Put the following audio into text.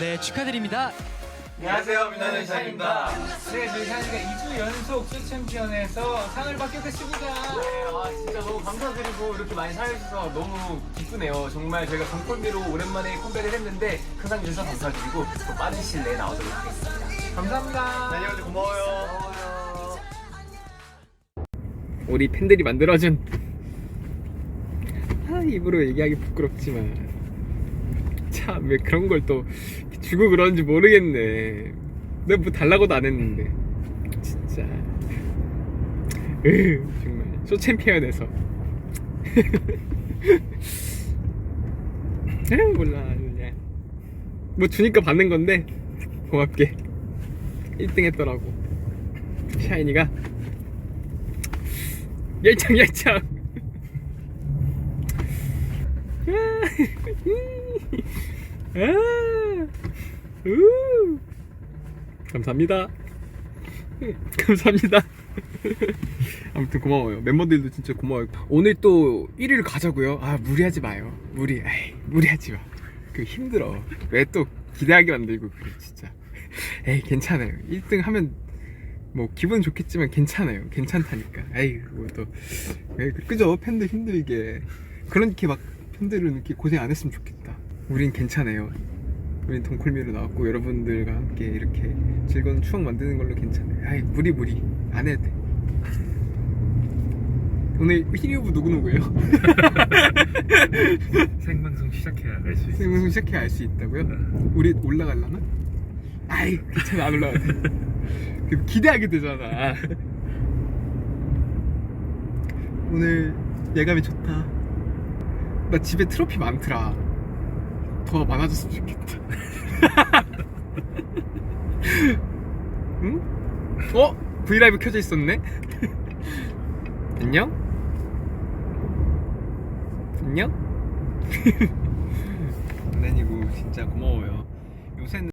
네, 축하드립니다. 안녕하세요 민나는 샤입니다 네, 저희 샤이가 2주 연속 수 챔피언에서 상을 받게 됐습니다. 아 진짜 너무 감사드리고 이렇게 많이 사랑해주셔서 너무 기쁘네요 정말 저희가 정콜미로 오랜만에 컴백을 했는데 큰상 주셔서 감사드리고 또 빠른 시일 내에 나오도록 하겠습니다 감사합니다. 다녀오셔서 고마워요 우리 팬들이 만들어준 아, 입으로 얘기하기 부끄럽지만 참 왜 그런 걸 또 주고 그러는지 모르겠네. 내가 뭐 달라고도 안 했는데. 진짜. 으 정말. 쇼 챔피언에서. 에이, 몰라. 그냥. 뭐 주니까 받는 건데. 고맙게. 1등 했더라고. 샤이니가. 열창 열창 아, 우. 감사합니다. 감사합니다. 아무튼 고마워요. 멤버들도 진짜 고마워요. 오늘 또 1위를 가자고요? 아 무리하지 마요. 무리 에이, 무리하지 마 그 힘들어. 왜 또 기대하게 만들고 그래 진짜. 에이 괜찮아요. 1등 하면 뭐 기분 좋겠지만 괜찮아요. 괜찮다니까. 에이 뭐또. 그죠? 팬들 힘들게. 그렇게 막 팬들은 이렇게 고생 안 했으면 좋겠다. 우린 괜찮아요. 우린 동콜미로 나왔고 여러분들과 함께 이렇게 즐거운 추억 만드는 걸로 괜찮아요. 아이 무리 무리 안 해도 돼. 오늘 1위 후보 누구 누구예요? 생방송 시작해야 알 수 있어. 생방송 시작해 알 수 있다고요? 우리 올라갈라나? 아이 괜찮아 안 올라가도 돼. 그 기대하게 되잖아. 오늘 예감이 좋다. 나 집에 트로피 많더라. 더 많아졌으면 좋겠다. 응? 어? 브이라이브 켜져 있었네? 안녕? 안녕? 장난이고 진짜 고마워요. 요새는